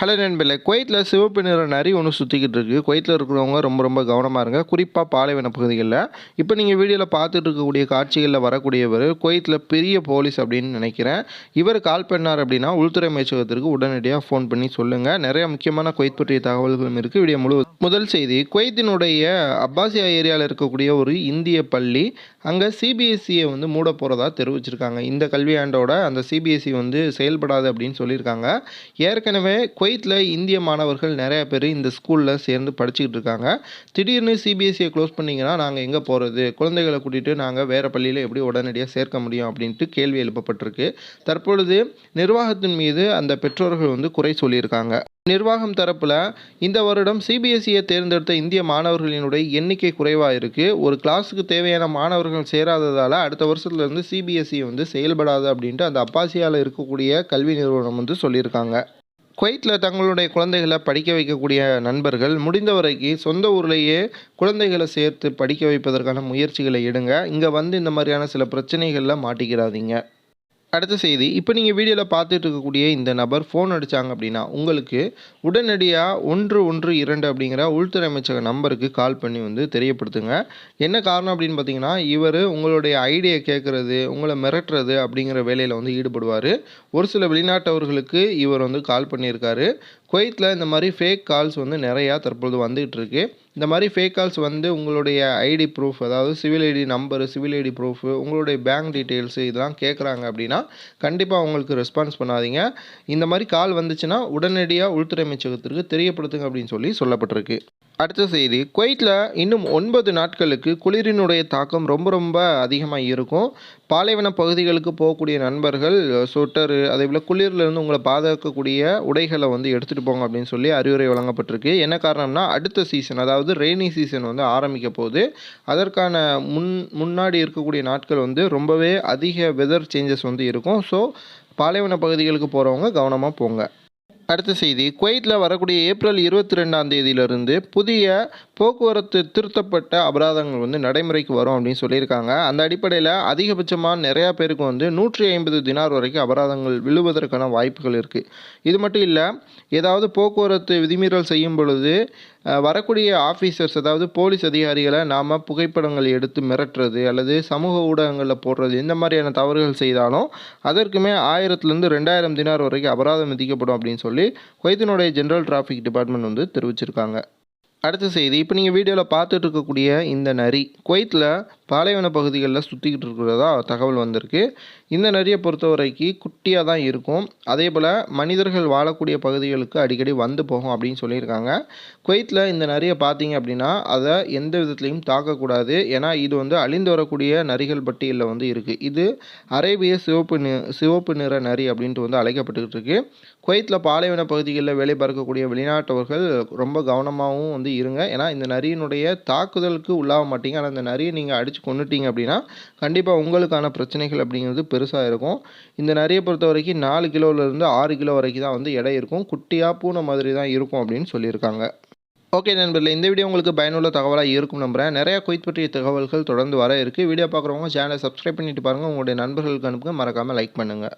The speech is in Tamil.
ஹலோ நண்பர்களே குவைத்தில் சிவப்பு நிற நரி ஒன்று சுற்றிக்கிட்டு இருக்குது குவைத்தில் இருக்கிறவங்க ரொம்ப ரொம்ப கவனமாக இருங்க. குறிப்பாக பாலைவன பகுதிகளில். இப்போ நீங்கள் வீடியோவில் பார்த்துட்டு இருக்கக்கூடிய காட்சிகளில் வரக்கூடியவர் குவைத்தில் பெரிய போலீஸ் அப்படின்னு நினைக்கிறேன். இவர் கால் பண்ணார் அப்படின்னா உள்துறை அமைச்சகத்திற்கு உடனடியாக ஃபோன் பண்ணி சொல்லுங்கள் நிறைய முக்கியமான குவைத் பற்றிய தகவல்களும் இருக்குது வீடியோ முழு முதல் செய்தி குவைத்தினுடைய அப்பாசியா ஏரியாவில் இருக்கக்கூடிய ஒரு இந்திய பள்ளி அங்கே சிபிஎஸ்சியை வந்து மூட போகிறதா தெரிவிச்சிருக்காங்க. இந்த கல்வியாண்டோட அந்த சிபிஎஸ்சி வந்து செயல்படாது அப்படின்னு சொல்லியிருக்காங்க. ஏற்கனவே குவைத்தில் இந்திய மாணவர்கள் நிறைய பேர் இந்த ஸ்கூலில் சேர்ந்து படிச்சுக்கிட்டு இருக்காங்க. திடீர்னு சிபிஎஸ்சியை க்ளோஸ் பண்ணிங்கன்னா நாங்கள் எங்கே போகிறது குழந்தைகளை கூட்டிகிட்டு நாங்கள் வேறு பள்ளியில் எப்படி உடனடியாக சேர்க்க முடியும் அப்படின்ட்டு கேள்வி எழுப்பப்பட்டிருக்கு. தற்பொழுது நிர்வாகத்தின் மீது அந்த பெற்றோர்கள் வந்து குறை சொல்லியிருக்காங்க. நிர்வாகம் தரப்பில் இந்த வருடம் சிபிஎஸ்சியை தேர்ந்தெடுத்த இந்திய மாணவர்களினுடைய எண்ணிக்கை குறைவாக இருக்குது ஒரு கிளாஸுக்கு தேவையான மாணவர்கள் சேராததால் அடுத்த வருஷத்துலேருந்து சிபிஎஸ்சி வந்து செயல்படாது அப்படின்ட்டு அந்த அப்பாசியாவில் இருக்கக்கூடிய கல்வி நிறுவனம் வந்து சொல்லியிருக்காங்க. குவைத்தில் தங்களுடைய குழந்தைகளை படிக்க வைக்கக்கூடிய நண்பர்கள் முடிந்த வரைக்கும் சொந்த ஊர்லேயே குழந்தைகளை சேர்த்து படிக்க வைப்பதற்கான முயற்சிகளை எடுங்க. இங்கே வந்து இந்த மாதிரியான சில பிரச்சனைகளில் மாட்டிக்கிறாதீங்க அடுத்த செய்தி இப்போ நீங்கள் வீடியோவில் பார்த்துட்டு இருக்கக்கூடிய இந்த நபர் ஃபோன் அடித்தாங்க அப்படின்னா உங்களுக்கு உடனடியாக ஒன்று ஒன்று இரண்டு அப்படிங்கிற உள்துறை அமைச்சக நம்பருக்கு கால் பண்ணி வந்து தெரியப்படுத்துங்க. என்ன காரணம் அப்படின்னு பார்த்தீங்கன்னா இவர் உங்களுடைய ஐடியை கேட்குறது உங்களை மிரட்டுறது அப்படிங்கிற வேலையில் வந்து ஈடுபடுவார். ஒரு சில வெளிநாட்டவர்களுக்கு இவர் வந்து கால் பண்ணியிருக்காரு. குவைத்தில் இந்த மாதிரி ஃபேக் கால்ஸ் வந்து நிறையா தற்பொழுது வந்துகிட்டு இருக்குது இந்த மாதிரி ஃபேக் கால்ஸ் வந்து உங்களுடைய ஐடி ப்ரூஃப் அதாவது civil ID number civil ID proof உங்களுடைய பேங்க் டீட்டெயில்ஸு இதெல்லாம் கேட்குறாங்க அப்படின்னா கண்டிப்பாக அவங்களுக்கு ரெஸ்பான்ஸ் பண்ணாதீங்க. இந்த மாதிரி கால் வந்துச்சுன்னா உடனடியாக உள்துறை அமைச்சகத்திற்கு தெரியப்படுத்துங்க அப்படின்னு சொல்லி சொல்லப்பட்டிருக்கு. அடுத்த செய்தி. குவைத்தில் இன்னும் ஒன்பது நாட்களுக்கு குளிரினுடைய தாக்கம் ரொம்ப ரொம்ப அதிகமாக இருக்கும். பாலைவன பகுதிகளுக்கு போகக்கூடிய நண்பர்கள் சொட்டரு அதே போல் குளிர்லேருந்து உங்களை பாதுகாக்கக்கூடிய உடைகளை வந்து எடுத்துகிட்டு போங்க அப்படின்னு சொல்லி அறிவுரை வழங்கப்பட்டிருக்கு. என்ன காரணம்னா அடுத்த சீசன் அதாவது ரெய்னி சீசன் வந்து ஆரம்பிக்க போகுது. அதற்கான முன் முன்னாடி இருக்கக்கூடிய நாட்கள் வந்து ரொம்பவே அதிக வெதர் சேஞ்சஸ் வந்து இருக்கும். ஸோ பாலைவன பகுதிகளுக்கு போகிறவங்க கவனமாக போங்க. அடுத்த செய்தி. குவைத்தில் வரக்கூடிய ஏப்ரல் இருபத்தி ரெண்டாம் தேதியிலிருந்து புதிய போக்குவரத்து திருத்தப்பட்ட அபராதங்கள் வந்து நடைமுறைக்கு வரும் அப்படின்னு சொல்லியிருக்காங்க. அந்த அடிப்படையில் அதிகபட்சமாக நிறையா பேருக்கு வந்து நூற்றி ஐம்பது தினார் வரைக்கும் அபராதங்கள் விழுவதற்கான வாய்ப்புகள் இருக்குது இது மட்டும் இல்லை ஏதாவது போக்குவரத்து விதிமீறல் செய்யும் பொழுது வரக்கூடிய ஆஃபீஸர்ஸ் அதாவது போலீஸ் அதிகாரிகளை நாம் புகைப்படங்கள் எடுத்து மிரட்டுறது அல்லது சமூக ஊடகங்களில் போடுறது இந்த மாதிரியான தவறுகள் செய்தாலும் அதற்குமே ஆயிரத்துலேருந்து ரெண்டாயிரம் தினார் வரைக்கும் அபராதம் விதிக்கப்படும் அப்படின்னு சொல்லி குவைத்தினுடைய ஜென்ரல் டிராஃபிக் டிபார்ட்மெண்ட் வந்து தெரிவிச்சிருக்காங்க. அடுத்த செய்தி இப்போ நீங்கள் வீடியோவில் பார்த்துட்டு இருக்கக்கூடிய இந்த நரி குவைத்தில் பாலைவன பகுதிகளில் சுற்றிக்கிட்டு இருக்கிறதா தகவல் வந்திருக்கு. இந்த நரியை பொறுத்த வரைக்கும் குட்டியாக தான் இருக்கும். அதே போல் மனிதர்கள் வாழக்கூடிய பகுதிகளுக்கு அடிக்கடி வந்து போகும் அப்படின்னு சொல்லியிருக்காங்க. குவைத்தில் இந்த நரியை பார்த்தீங்க அப்படின்னா அதை எந்த விதத்துலையும் தாக்கக்கூடாது. ஏன்னா இது வந்து அழிந்து வரக்கூடிய நரிகள் பட்டியலில் வந்து இருக்குது இது அரேபிய சிவப்பு நி சிவப்பு நிற நரி அப்படின்ட்டு வந்து அழைக்கப்பட்டுக்கிட்டு இருக்குது குவைத்தில் பாலைவன பகுதிகளில் வேலை பார்க்கக்கூடிய வெளிநாட்டவர்கள் ரொம்ப கவனமாகவும் வந்து இருங்க. ஏன்னா இந்த நரியினுடைய தாக்குதலுக்கு உள்ளாக மாட்டீங்க. ஆனால் இந்த நரியை நீங்கள் அடித்து கொண்டுட்டீங்க அப்படின்னா கண்டிப்பாக உங்களுக்கான பிரச்சனைகள் அப்படிங்கிறது பெருசாக இருக்கும். இந்த நரியை பொறுத்த வரைக்கும் நாலு கிலோவிலேருந்து ஆறு கிலோ வரைக்கும் தான் வந்து எடை இருக்கும். குட்டியாக பூனை மாதிரி தான் இருக்கும் அப்படின்னு சொல்லியிருக்காங்க. ஓகே நண்பர்களே இந்த வீடியோ உங்களுக்கு பயனுள்ள தகவலாக இருக்கும் நம்புகிறேன் நிறையா குயித் பற்றிய தகவல்கள் தொடர்ந்து வர இருக்குது வீடியோ பார்க்குறவங்க சேனலை சப்ஸ்கிரைப் பண்ணிட்டு பாருங்கள் உங்களுடைய நண்பர்களுக்கு அனுப்புங்க. மறக்காமல் லைக் பண்ணுங்கள்